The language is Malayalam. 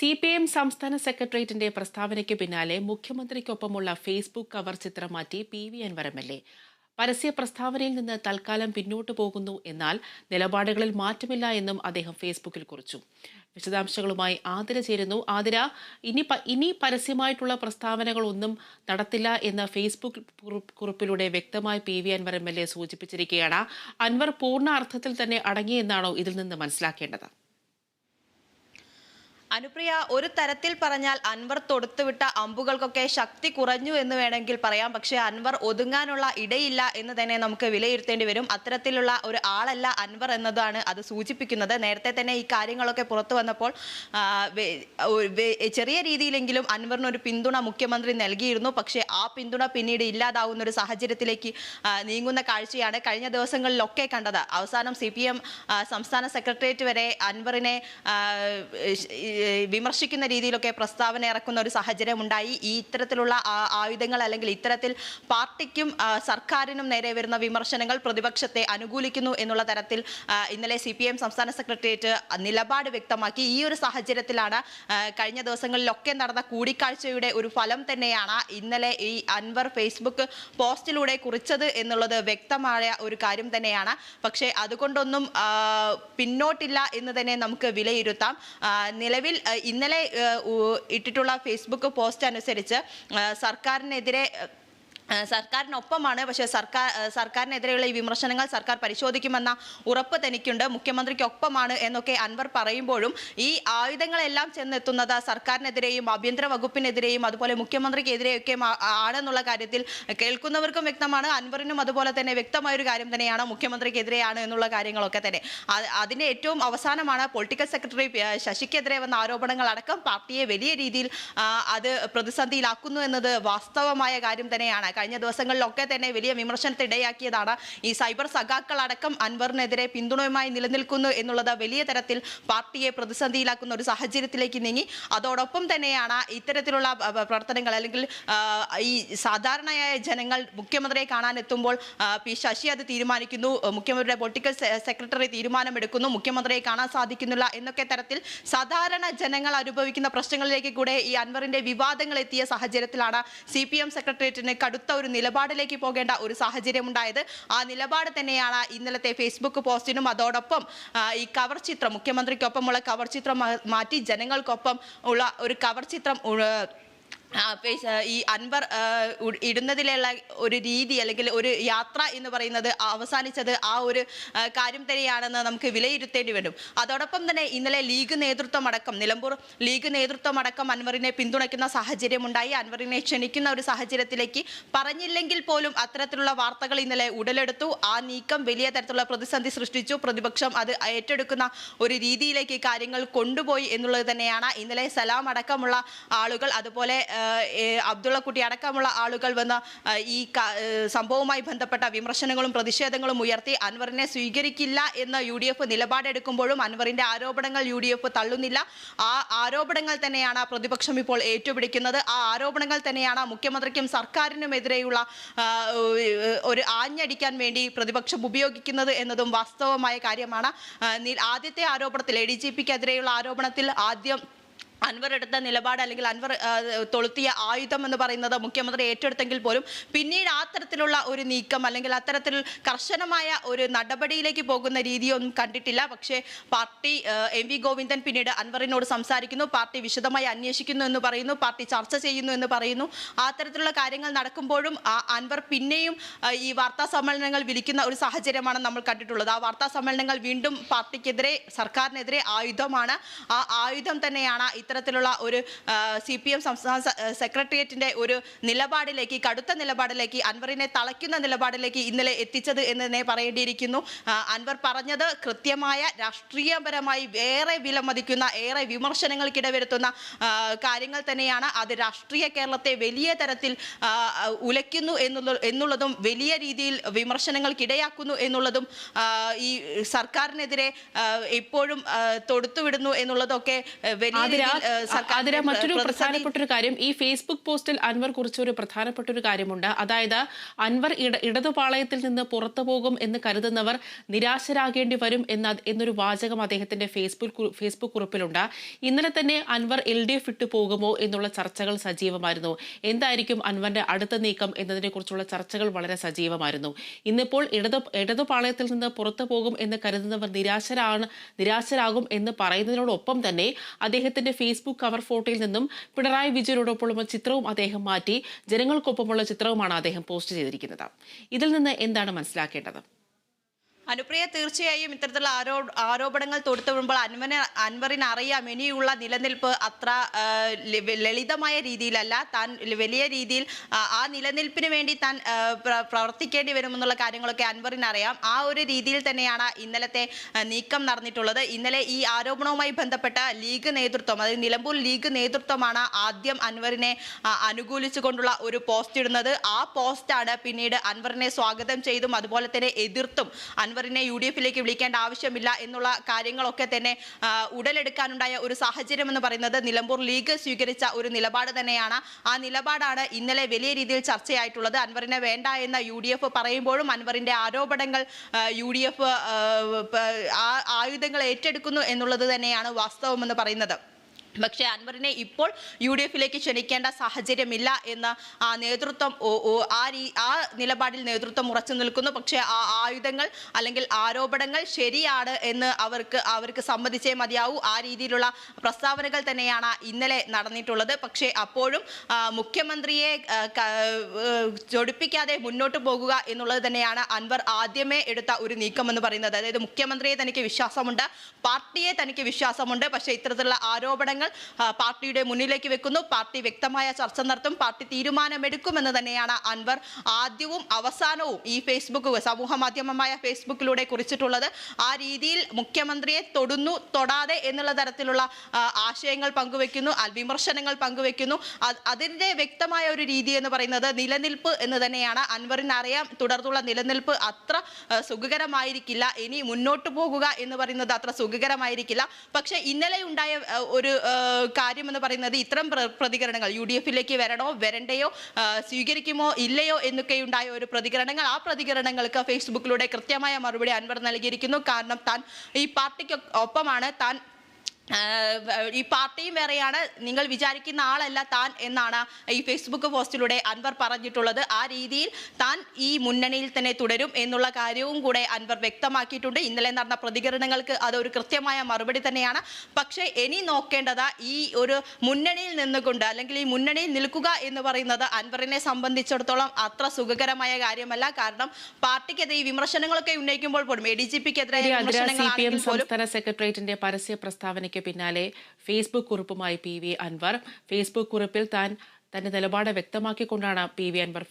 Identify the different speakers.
Speaker 1: സി പി എം സംസ്ഥാന സെക്രട്ടേറിയറ്റിന്റെ പ്രസ്താവനയ്ക്ക് പിന്നാലെ മുഖ്യമന്ത്രിക്കൊപ്പമുള്ള ഫേസ്ബുക്ക് കവർ ചിത്രം മാറ്റി പി വി അൻവർ എ പരസ്യ പ്രസ്താവനയിൽ നിന്ന് തൽക്കാലം പിന്നോട്ടു പോകുന്നു എന്നാൽ നിലപാടുകളിൽ മാറ്റമില്ല എന്നും അദ്ദേഹം ഫേസ്ബുക്കിൽ കുറിച്ചു. വിശദാംശങ്ങളുമായി ആതിര ചേരുന്നു. ആതിര ഇനി ഇനി പരസ്യമായിട്ടുള്ള പ്രസ്താവനകളൊന്നും നടത്തില്ല എന്ന് ഫേസ്ബുക്ക് കുറിപ്പിലൂടെ വ്യക്തമായി P V Anvar M L A സൂചിപ്പിച്ചിരിക്കുകയാണ്. Anvar പൂർണ അർത്ഥത്തിൽ തന്നെ അടങ്ങിയെന്നാണോ ഇതിൽ നിന്ന് മനസ്സിലാക്കേണ്ടത്?
Speaker 2: അനുപ്രിയ ഒരു തരത്തിൽ പറഞ്ഞാൽ അൻവർ തൊടുത്തുവിട്ട അമ്പുകൾക്കൊക്കെ ശക്തി കുറഞ്ഞു എന്ന് വേണമെങ്കിൽ പറയാം. പക്ഷേ അൻവർ ഒതുങ്ങാനുള്ള ഇടയില്ല എന്ന് തന്നെ നമുക്ക് വിലയിരുത്തേണ്ടി വരും. അത്തരത്തിലുള്ള ഒരു ആളല്ല അൻവർ എന്നതാണ് അത് സൂചിപ്പിക്കുന്നത്. നേരത്തെ തന്നെ ഈ കാര്യങ്ങളൊക്കെ പുറത്തു വന്നപ്പോൾ ചെറിയ രീതിയിലെങ്കിലും അൻവറിനൊരു പിന്തുണ മുഖ്യമന്ത്രി നൽകിയിരുന്നു. പക്ഷേ ആ പിന്തുണ പിന്നീട് ഇല്ലാതാവുന്ന ഒരു സാഹചര്യത്തിലേക്ക് നീങ്ങുന്ന കാഴ്ചയാണ് കഴിഞ്ഞ ദിവസങ്ങളിലൊക്കെ കണ്ടത്. അവസാനം സി സംസ്ഥാന സെക്രട്ടേറിയറ്റ് വരെ അൻവറിനെ വിമർശിക്കുന്ന രീതിയിലൊക്കെ പ്രസ്താവന ഇറക്കുന്ന ഒരു സാഹചര്യം ഉണ്ടായി ഈ ഇത്തരത്തിലുള്ള ആയുധങ്ങൾ അല്ലെങ്കിൽ ഇത്തരത്തിൽ പാർട്ടിക്കും സർക്കാരിനും നേരെ വരുന്ന വിമർശനങ്ങൾ പ്രതിപക്ഷത്തെ അനുകൂലിക്കുന്നു എന്നുള്ള തരത്തിൽ ഇന്നലെ സി പി എം സംസ്ഥാന സെക്രട്ടേറിയറ്റ് നിലപാട് വ്യക്തമാക്കി. ഈ ഒരു സാഹചര്യത്തിലാണ് കഴിഞ്ഞ ദിവസങ്ങളിലൊക്കെ നടന്ന കൂടിക്കാഴ്ചയുടെ ഒരു ഫലം തന്നെയാണ് ഇന്നലെ ഈ അൻവർ ഫേസ്ബുക്ക് പോസ്റ്റിലൂടെ കുറിച്ചത് എന്നുള്ളത് വ്യക്തമായ ഒരു കാര്യം തന്നെയാണ്. പക്ഷേ അതുകൊണ്ടൊന്നും പിന്നോട്ടില്ല എന്ന് തന്നെ നമുക്ക് വിലയിരുത്താം. ആ, നിലവിൽ ഇന്നലെ ഇട്ടിട്ടുള്ള ഫേസ്ബുക്ക് പോസ്റ്റ് അനുസരിച്ച് സർക്കാരിനെതിരെ സർക്കാരിനൊപ്പമാണ്. പക്ഷേ സർക്കാർ സർക്കാരിനെതിരെയുള്ള ഈ വിമർശനങ്ങൾ സർക്കാർ പരിശോധിക്കുമെന്ന ഉറപ്പ് തനിക്കുണ്ട്. മുഖ്യമന്ത്രിക്കൊപ്പമാണ് എന്നൊക്കെ അൻവർ പറയുമ്പോഴും ഈ ആയുധങ്ങളെല്ലാം ചെന്നെത്തുന്നത് സർക്കാരിനെതിരെയും ആഭ്യന്തര വകുപ്പിനെതിരെയും അതുപോലെ മുഖ്യമന്ത്രിക്കെതിരെയൊക്കെ ആണെന്നുള്ള കാര്യത്തിൽ കേൾക്കുന്നവർക്കും വ്യക്തമാണ്. അൻവറിനും അതുപോലെ തന്നെ വ്യക്തമായൊരു കാര്യം തന്നെയാണ് മുഖ്യമന്ത്രിക്കെതിരെയാണ് എന്നുള്ള കാര്യങ്ങളൊക്കെ തന്നെ. അത് അതിന്റെ ഏറ്റവും അവസാനമാണ് പൊളിറ്റിക്കൽ സെക്രട്ടറി ശശിക്കെതിരെ വന്ന ആരോപണങ്ങളടക്കം പാർട്ടിയെ വലിയ രീതിയിൽ അത് പ്രതിസന്ധിയിലാക്കുന്നു എന്നത് വാസ്തവമായ കാര്യം തന്നെയാണ്. കഴിഞ്ഞ ദിവസങ്ങളിലൊക്കെ തന്നെ വലിയ വിമർശനത്തിനിടയാക്കിയതാണ് ഈ സൈബർ സഖാക്കൾ അടക്കം അൻവറിനെതിരെ പിന്തുണയുമായി നിലനിൽക്കുന്നു എന്നുള്ളത് വലിയ തരത്തിൽ പാർട്ടിയെ പ്രതിസന്ധിയിലാക്കുന്ന ഒരു സാഹചര്യത്തിലേക്ക് നീങ്ങി. അതോടൊപ്പം തന്നെയാണ് ഇത്തരത്തിലുള്ള പ്രവർത്തനങ്ങൾ അല്ലെങ്കിൽ ഈ സാധാരണയായ ജനങ്ങൾ മുഖ്യമന്ത്രിയെ ആ, പി ശശി അത് തീരുമാനിക്കുന്നു മുഖ്യമന്ത്രിയുടെ പൊളിറ്റിക്കൽ സെക്രട്ടറി തീരുമാനമെടുക്കുന്നു മുഖ്യമന്ത്രിയെ കാണാൻ സാധിക്കുന്നില്ല എന്നൊക്കെ തരത്തിൽ സാധാരണ ജനങ്ങൾ അനുഭവിക്കുന്ന പ്രശ്നങ്ങളിലേക്ക് കൂടെ ഈ അൻവറിന്റെ വിവാദങ്ങൾ എത്തിയ സാഹചര്യത്തിലാണ് സി പി എം സെക്രട്ടേറിയറ്റിന് കടുത്ത ഒരു നിലപാടിലേക്ക് പോകേണ്ട ഒരു സാഹചര്യം ഉണ്ടായത്. ആ നിലപാട് തന്നെയാണ് ഇന്നലത്തെ ഫേസ്ബുക്ക് പോസ്റ്റിനും അതോടൊപ്പം ഈ കവർ ചിത്രം മുഖ്യമന്ത്രിക്കൊപ്പമുള്ള കവർ ചിത്രം മാറ്റി ജനങ്ങൾക്കൊപ്പം ഉള്ള ഒരു കവർ ചിത്രം ഈ അൻവർ ഇടുന്നതിലുള്ള ഒരു രീതി അല്ലെങ്കിൽ ഒരു യാത്ര എന്ന് പറയുന്നത് അവസാനിച്ചത് ആ ഒരു കാര്യം തന്നെയാണെന്ന് നമുക്ക് വിലയിരുത്തേണ്ടി വരും. അതോടൊപ്പം തന്നെ ഇന്നലെ ലീഗ് നേതൃത്വം അടക്കം നിലമ്പൂർ ലീഗ് നേതൃത്വം അടക്കം അൻവറിനെ പിന്തുണയ്ക്കുന്ന സാഹചര്യമുണ്ടായി. അൻവറിനെ ക്ഷണിക്കുന്ന ഒരു സാഹചര്യത്തിലേക്ക് പറഞ്ഞില്ലെങ്കിൽ പോലും അത്തരത്തിലുള്ള വാർത്തകൾ ഇന്നലെ ഉടലെടുത്തു. ആ നീക്കം വലിയ തരത്തിലുള്ള പ്രതിസന്ധി സൃഷ്ടിച്ചു. പ്രതിപക്ഷം അത് ഏറ്റെടുക്കുന്ന ഒരു രീതിയിലേക്ക് കാര്യങ്ങൾ കൊണ്ടുപോയി എന്നുള്ളത് തന്നെയാണ്. ഇന്നലെ സലാം അടക്കമുള്ള ആളുകൾ അതുപോലെ അബ്ദുള്ളക്കുട്ടി അടക്കമുള്ള ആളുകൾ വന്ന് ഈ സംഭവവുമായി ബന്ധപ്പെട്ട വിമർശനങ്ങളും പ്രതിഷേധങ്ങളും ഉയർത്തി അൻവറിനെ സ്വീകരിക്കില്ല എന്ന് യു ഡി എഫ് നിലപാടെടുക്കുമ്പോഴും അൻവറിന്റെ ആരോപണങ്ങൾ യു ഡി എഫ് തള്ളുന്നില്ല. ആ ആരോപണങ്ങൾ തന്നെയാണ് പ്രതിപക്ഷം ഇപ്പോൾ ഏറ്റുപിടിക്കുന്നത്. ആ ആരോപണങ്ങൾ തന്നെയാണ് മുഖ്യമന്ത്രിക്കും സർക്കാരിനുമെതിരെയുള്ള ഒരു ആഞ്ഞടിക്കാൻ വേണ്ടി പ്രതിപക്ഷം ഉപയോഗിക്കുന്നത് എന്നതും വാസ്തവമായ കാര്യമാണ്. ആദ്യത്തെ ആരോപണത്തിൽ എ ഡി ജി പിക്കെതിരെയുള്ള ആരോപണത്തിൽ ആദ്യം അൻവർ എടുത്ത നിലപാട് അല്ലെങ്കിൽ അൻവർ തൊളുത്തിയ ആയുധം എന്ന് പറയുന്നത് മുഖ്യമന്ത്രി ഏറ്റെടുത്തെങ്കിൽ പോലും പിന്നീട് ആ തരത്തിലുള്ള ഒരു നീക്കം അല്ലെങ്കിൽ അത്തരത്തിൽ കർശനമായ ഒരു നടപടിയിലേക്ക് പോകുന്ന രീതിയൊന്നും കണ്ടിട്ടില്ല. പക്ഷേ പാർട്ടി എം വി ഗോവിന്ദൻ പിന്നീട് അൻവറിനോട് സംസാരിക്കുന്നു. പാർട്ടി വിശദമായി അന്വേഷിക്കുന്നു എന്ന് പറയുന്നു. പാർട്ടി ചർച്ച ചെയ്യുന്നു എന്ന് പറയുന്നു. ആ കാര്യങ്ങൾ നടക്കുമ്പോഴും അൻവർ പിന്നെയും ഈ വാർത്താ സമ്മേളനങ്ങൾ വിളിക്കുന്ന ഒരു സാഹചര്യമാണ് നമ്മൾ കണ്ടിട്ടുള്ളത്. ആ വാർത്താ സമ്മേളനങ്ങൾ വീണ്ടും പാർട്ടിക്കെതിരെ സർക്കാരിനെതിരെ ആയുധമാണ്. ആ ആയുധം തന്നെയാണ് ഇത്തരത്തിലുള്ള ഒരു സി പി എം സംസ്ഥാന സെക്രട്ടേറിയറ്റിന്റെ ഒരു നിലപാടിലേക്ക് കടുത്ത നിലപാടിലേക്ക് അൻവറിനെ തളയ്ക്കുന്ന നിലപാടിലേക്ക് ഇന്നലെ എത്തിച്ചത് എന്ന് തന്നെ പറയേണ്ടിയിരിക്കുന്നു അൻവർ പറഞ്ഞത് കൃത്യമായ രാഷ്ട്രീയപരമായി ഏറെ വിലമതിക്കുന്ന ഏറെ വിമർശനങ്ങൾക്കിട വരുത്തുന്ന കാര്യങ്ങൾ തന്നെയാണ്. അത് രാഷ്ട്രീയ കേരളത്തെ വലിയ തരത്തിൽ ഉലയ്ക്കുന്നു എന്നുള്ള എന്നുള്ളതും വലിയ രീതിയിൽ വിമർശനങ്ങൾക്കിടയാക്കുന്നു എന്നുള്ളതും ഈ സർക്കാരിനെതിരെ എപ്പോഴും തൊടുത്തുവിടുന്നു എന്നുള്ളതൊക്കെ വലിയ സർക്കാരിന്റെ
Speaker 1: മറ്റൊരു പ്രധാനപ്പെട്ട ഒരു കാര്യം ഈ ഫേസ്ബുക്ക് പോസ്റ്റിൽ അൻവർ കുറിച്ച ഒരു പ്രധാനപ്പെട്ട ഒരു കാര്യമുണ്ട്. അതായത് അൻവർ ഇട ഇടതുപാളയത്തിൽ നിന്ന് പുറത്തു പോകും എന്ന് കരുതുന്നവർ നിരാശരാകേണ്ടി വരും എന്ന എന്നൊരു വാചകം അദ്ദേഹത്തിന്റെ ഫേസ്ബുക്ക് ഫേസ്ബുക്ക് കുറിപ്പിലുണ്ട്. ഇന്നലെ തന്നെ അൻവർ എൽ ഡി എഫ് ഇട്ടു പോകുമോ എന്നുള്ള ചർച്ചകൾ സജീവമായിരുന്നു. എന്തായിരിക്കും അൻവറിന്റെ അടുത്ത നീക്കം എന്നതിനെ കുറിച്ചുള്ള ചർച്ചകൾ വളരെ സജീവമായിരുന്നു. ഇന്നിപ്പോൾ ഇടതു ഇടതുപാളയത്തിൽ നിന്ന് പുറത്തു പോകും എന്ന് കരുതുന്നവർ നിരാശരാണ് നിരാശരാകും എന്ന് പറയുന്നതിനോടൊപ്പം തന്നെ അദ്ദേഹത്തിന്റെ ഫേസ്ബുക്ക് കവർ ഫോട്ടോയിൽ നിന്നും പിണറായി വിജയനോടൊപ്പമുള്ള ചിത്രവും അദ്ദേഹം മാറ്റി ജനങ്ങൾക്കൊപ്പമുള്ള ചിത്രവുമാണ് അദ്ദേഹം പോസ്റ്റ് ചെയ്തിരിക്കുന്നത്. ഇതിൽ നിന്ന് എന്താണ് മനസ്സിലാക്കേണ്ടത്?
Speaker 2: അനുപ്രിയ തീർച്ചയായും ഇത്തരത്തിലുള്ള ആരോ ആരോപണങ്ങൾ തൊടുത്തു വിടുമ്പോൾ അൻവന് അൻവറിന് അറിയാം ഇനിയുള്ള നിലനിൽപ്പ് അത്ര ലളിതമായ രീതിയിലല്ല. താൻ വലിയ രീതിയിൽ ആ, നിലനിൽപ്പിന് വേണ്ടി താൻ പ്രവർത്തിക്കേണ്ടി വരുമെന്നുള്ള കാര്യങ്ങളൊക്കെ അൻവറിന് അറിയാം ആ ഒരു രീതിയിൽ തന്നെയാണ് ഇന്നലത്തെ നീക്കം നടന്നിട്ടുള്ളത്. ഇന്നലെ ഈ ആരോപണവുമായി ബന്ധപ്പെട്ട ലീഗ് നേതൃത്വം അതായത് നിലമ്പൂർ ലീഗ് നേതൃത്വമാണ് ആദ്യം അൻവറിനെ അനുകൂലിച്ചുകൊണ്ടുള്ള ഒരു പോസ്റ്റ് ഇടുന്നത്. ആ പോസ്റ്റാണ് പിന്നീട് അൻവറിനെ സ്വാഗതം ചെയ്തും അതുപോലെ തന്നെ എതിർത്തും അൻവറിനെ യു ഡി എഫിലേക്ക് വിളിക്കേണ്ട ആവശ്യമില്ല എന്നുള്ള കാര്യങ്ങളൊക്കെ തന്നെ ഉടലെടുക്കാനുണ്ടായ ഒരു സാഹചര്യം എന്ന് പറയുന്നത് നിലമ്പൂർ ലീഗ് സ്വീകരിച്ച ഒരു നിലപാട് തന്നെയാണ്. ആ നിലപാടാണ് ഇന്നലെ വലിയ രീതിയിൽ ചർച്ചയായിട്ടുള്ളത്. അൻവറിനെ വേണ്ട എന്ന യു ഡി എഫ് പറയുമ്പോഴും അൻവറിന്റെ ആരോപണങ്ങൾ യു ഡി എഫ് ആയുധങ്ങൾ ഏറ്റെടുക്കുന്നു എന്നുള്ളത് തന്നെയാണ് വാസ്തവമെന്ന് പറയുന്നത്. പക്ഷേ അൻവറിനെ ഇപ്പോൾ യു ഡി എഫിലേക്ക് ക്ഷണിക്കേണ്ട സാഹചര്യമില്ല എന്ന് ആ നേതൃത്വം ആ രീ ആ നിലപാടിൽ നേതൃത്വം ഉറച്ചു നിൽക്കുന്നു. പക്ഷേ ആ ആയുധങ്ങൾ അല്ലെങ്കിൽ ആരോപണങ്ങൾ ശരിയാണ് എന്ന് അവർക്ക് അവർക്ക് സമ്മതിച്ചേ മതിയാവൂ. ആ രീതിയിലുള്ള പ്രസ്താവനകൾ തന്നെയാണ് ഇന്നലെ നടന്നിട്ടുള്ളത്. പക്ഷേ അപ്പോഴും മുഖ്യമന്ത്രിയെ ജൊടിപ്പിക്കാതെ മുന്നോട്ട് പോകുക എന്നുള്ളത് തന്നെയാണ് അൻവർ ആദ്യമേ എടുത്ത ഒരു നീക്കമെന്ന് പറയുന്നത്. അതായത് മുഖ്യമന്ത്രിയെ തനിക്ക് വിശ്വാസമുണ്ട് പാർട്ടിയെ തനിക്ക് വിശ്വാസമുണ്ട്. പക്ഷേ ഇത്തരത്തിലുള്ള ആരോപണങ്ങൾ ആ, പാർട്ടിയുടെ മുന്നിലേക്ക് വെക്കുന്നു. പാർട്ടി വ്യക്തമായ ചർച്ച നടത്തും. പാർട്ടി തീരുമാനമെടുക്കുമെന്ന് തന്നെയാണ് അൻവർ ആദ്യവും അവസാനവും ഈ ഫേസ്ബുക്ക് സമൂഹ മാധ്യമമായ ഫേസ്ബുക്കിലൂടെ കുറിച്ചിട്ടുള്ളത്. ആ രീതിയിൽ മുഖ്യമന്ത്രിയെ തൊടുന്നു തൊടാതെ എന്നുള്ള തരത്തിലുള്ള ആശയങ്ങൾ പങ്കുവെക്കുന്നു വിമർശനങ്ങൾ പങ്കുവെക്കുന്നു. അതിന്റെ വ്യക്തമായ ഒരു രീതി എന്ന് പറയുന്നത് നിലനിൽപ്പ് എന്ന് തന്നെയാണ്. അൻവറിന് അറിയാം തുടർന്നുള്ള നിലനിൽപ്പ് അത്ര സുഖകരമായിരിക്കില്ല. ഇനി മുന്നോട്ട് പോകുക എന്ന് പറയുന്നത് അത്ര സുഖകരമായിരിക്കില്ല. പക്ഷേ ഇന്നലെ ഉണ്ടായ ഒരു ആ, കാര്യം എന്ന് പറയുന്നത് ഇത്തരം പ്രതികരണങ്ങൾ യു ഡി എഫിലേക്ക് വരണോ വരണ്ടയോ സ്വീകരിക്കുമോ ഇല്ലയോ എന്നൊക്കെ ഉണ്ടായ ഒരു പ്രതികരണങ്ങൾ. ആ പ്രതികരണങ്ങൾക്ക് ഫേസ്ബുക്കിലൂടെ കൃത്യമായ മറുപടി അൻവർ നൽകിയിരിക്കുന്നു. കാരണം താൻ ഈ പാർട്ടിക്ക് ഒപ്പമാണ്. താൻ ഈ പാർട്ടിയും വേറെയാണ്. നിങ്ങൾ വിചാരിക്കുന്ന ആളല്ല താൻ എന്നാണ് ഈ ഫേസ്ബുക്ക് പോസ്റ്റിലൂടെ അൻവർ പറഞ്ഞിട്ടുള്ളത്. ആ രീതിയിൽ താൻ ഈ മുന്നണിയിൽ തന്നെ തുടരും എന്നുള്ള കാര്യവും കൂടെ അൻവർ വ്യക്തമാക്കിയിട്ടുണ്ട്. ഇന്നലെ നടന്ന പ്രതികരണങ്ങൾക്ക് അതൊരു കൃത്യമായ മറുപടി തന്നെയാണ്. പക്ഷേ ഇനി നോക്കേണ്ടത് ഈ ഒരു മുന്നണിയിൽ നിന്നുകൊണ്ട് അല്ലെങ്കിൽ ഈ മുന്നണിയിൽ നിൽക്കുക എന്ന് പറയുന്നത് അൻവറിനെ സംബന്ധിച്ചിടത്തോളം അത്ര സുഖകരമായ കാര്യമല്ല. കാരണം പാർട്ടിക്കെതിരെ ഈ വിമർശനങ്ങളൊക്കെ ഉന്നയിക്കുമ്പോൾ പോലും എ ഡി ജി പിക്കെതിരെ
Speaker 1: സംസ്ഥാന സെക്രട്ടേറിയറ്റിന്റെ പരസ്യ പ്രസ്താവനയ്ക്ക് പിന്നാലെ ഫേസ്ബുക്ക് കുറിപ്പുമായി പി വി അൻവർ ഫേസ്ബുക്ക് കുറിപ്പിൽ താൻ തന്റെ നിലപാട് വ്യക്തമാക്കിക്കൊണ്ടാണ് പി വി അൻവർ